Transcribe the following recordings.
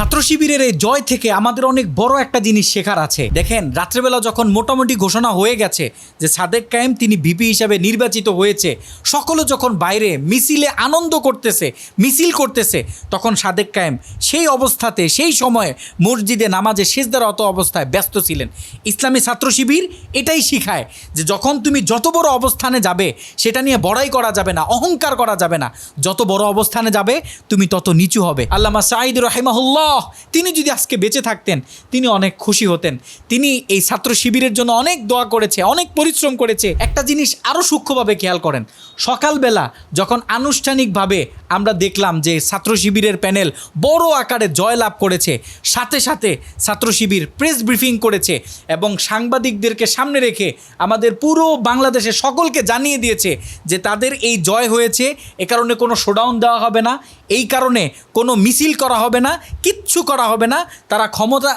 ছাত্র শিবিরের এই জয় থেকে আমাদের অনেক বড় একটা জিনিস শেখার আছে। দেখেন, রাত্রেবেলা যখন মোটামুটি ঘোষণা হয়ে গেছে যে সাদেক কায়েম, তিনি ভিপি হিসাবে নির্বাচিত হয়েছে, সকলে যখন বাইরে মিছিলে আনন্দ করতেছে, মিছিল করতেছে, তখন সাদেক কায়েম সেই অবস্থাতে, সেই সময়ে মসজিদে নামাজে শেষদারত অবস্থায় ব্যস্ত ছিলেন। ইসলামী ছাত্র শিবির এটাই শিখায় যে যখন তুমি যত বড় অবস্থানে যাবে, সেটা নিয়ে বড়াই করা যাবে না, অহংকার করা যাবে না। যত বড় অবস্থানে যাবে, তুমি তত নিচু হবে। আল্লামা সাঈদ রহিমাহুল্লাহ তিনি যদি আজকে বেঁচে থাকতেন, তিনি অনেক খুশি হতেন। তিনি এই ছাত্র শিবিরের জন্য অনেক দোয়া করেছে, অনেক পরিশ্রম করেছে। একটা জিনিস আরও সূক্ষ্মভাবে খেয়াল করেন, সকালবেলা যখন আনুষ্ঠানিকভাবে আমরা দেখলাম যে ছাত্র শিবিরের প্যানেল বড় আকারে জয়লাভ করেছে, সাথে সাথে ছাত্র শিবির প্রেস ব্রিফিং করেছে এবং সাংবাদিকদেরকে সামনে রেখে আমাদের পুরো বাংলাদেশের সকলকে জানিয়ে দিয়েছে যে তাদের এই জয় হয়েছে, এ কারণে কোনো শোডাউন দেওয়া হবে না, এই কারণে কোনো মিছিল করা হবে না কিচ্ছু করা হবে না। তারা ক্ষমতা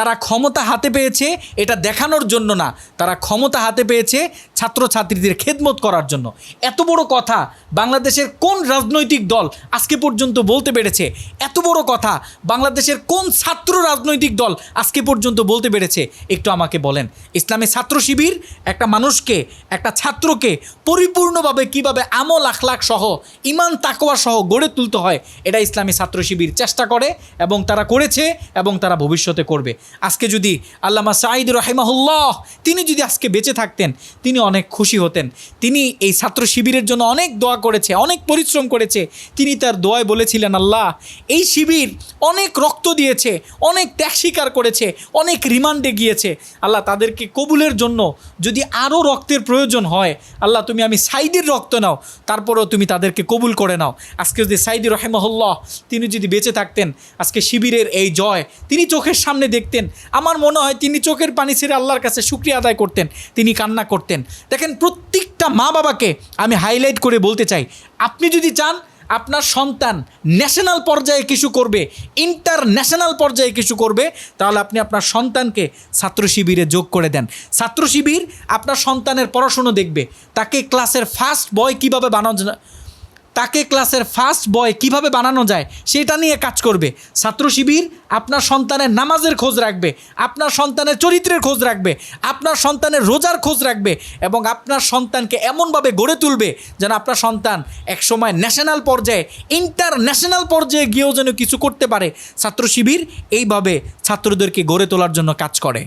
তারা ক্ষমতা হাতে পেয়েছে এটা দেখানোর জন্য না। তারা ক্ষমতা হাতে পেয়েছে ছাত্রছাত্রীদের খেদমত করার জন্য। এত বড় কথা বাংলাদেশের কোন রাজনৈতিক দল আজকে পর্যন্ত বলতে পেরেছে? এত বড় কথা বাংলাদেশের কোন ছাত্র রাজনৈতিক দল আজকে পর্যন্ত বলতে পেরেছে? একটু আমাকে বলেন। ইসলামী ছাত্র শিবির, একটা মানুষকে, একটা ছাত্রকে পরিপূর্ণভাবে কীভাবে আমল আখলাক সহ, ইমান তাকোয়া সহ গড়ে তুলতে হয়, এটা ইসলামী ছাত্র শিবির চেষ্টা করে এবং তারা করেছে এবং তারা ভবিষ্যতে করবে। আজকে যদি আল্লামা সাঈদ রহিমাহুল্লাহ, তিনি যদি আজকে বেঁচে থাকতেন, তিনি অনেক খুশি হতেন। তিনি এই ছাত্র শিবিরের জন্য অনেক দোয়া করেছে, অনেক পরিশ্রম করেছে। তিনি তার দোয়ায় বলেছিলেন, আল্লাহ, এই শিবির অনেক রক্ত দিয়েছে, অনেক ত্যাগ স্বীকার করেছে, অনেক রিমান্ডে গিয়েছে। আল্লাহ, তাদেরকে কবুলের জন্য যদি আরও রক্তের প্রয়োজন হয়, আল্লাহ, তুমি আমি সাইদের রক্ত নাও, তারপরেও তুমি তাদেরকে কবুল করে নাও। আজকে যদি সাইদি রহেমহল্লাহ, তিনি যদি বেঁচে থাকতেন, আজকে শিবিরের এই জয় তিনি চোখের সামনে দেখতেন আমার মনে হয় তিনি চোখের পানি ছেড়ে আল্লাহর কাছে শুক্রিয়া আদায় করতেন, তিনি কান্না করতেন। দেখেন, প্রত্যেকটা মা বাবাকে আমি হাইলাইট করে বলতে চাই, আপনি যদি চান, আপনার সন্তান ন্যাশনাল পর্যায়ে কিছু করবে ইন্টারন্যাশনাল পর্যায়ে কিছু করবে, তাহলে আপনি আপনার সন্তানকে ছাত্র শিবিরে যোগ করে দেন। ছাত্র শিবির আপনার সন্তানের পড়াশুনো দেখবে, তাকে ক্লাসের ফার্স্ট বয় কীভাবে বানানো তাকে ক্লাসের ফার্স্ট বয় কীভাবে বানানো যায়, সেটা নিয়ে কাজ করবে। ছাত্র শিবির আপনার সন্তানের নামাজের খোঁজ রাখবে, আপনার সন্তানের চরিত্রের খোঁজ রাখবে, আপনার সন্তানের রোজার খোঁজ রাখবে এবং আপনার সন্তানকে এমনভাবে গড়ে তুলবে যেন আপনার সন্তান একসময় ন্যাশনাল পর্যায়ে ইন্টারন্যাশনাল পর্যায়ে গিয়েও যেন কিছু করতে পারে। ছাত্র শিবির এইভাবে ছাত্রদেরকে গড়ে তোলার জন্য কাজ করে।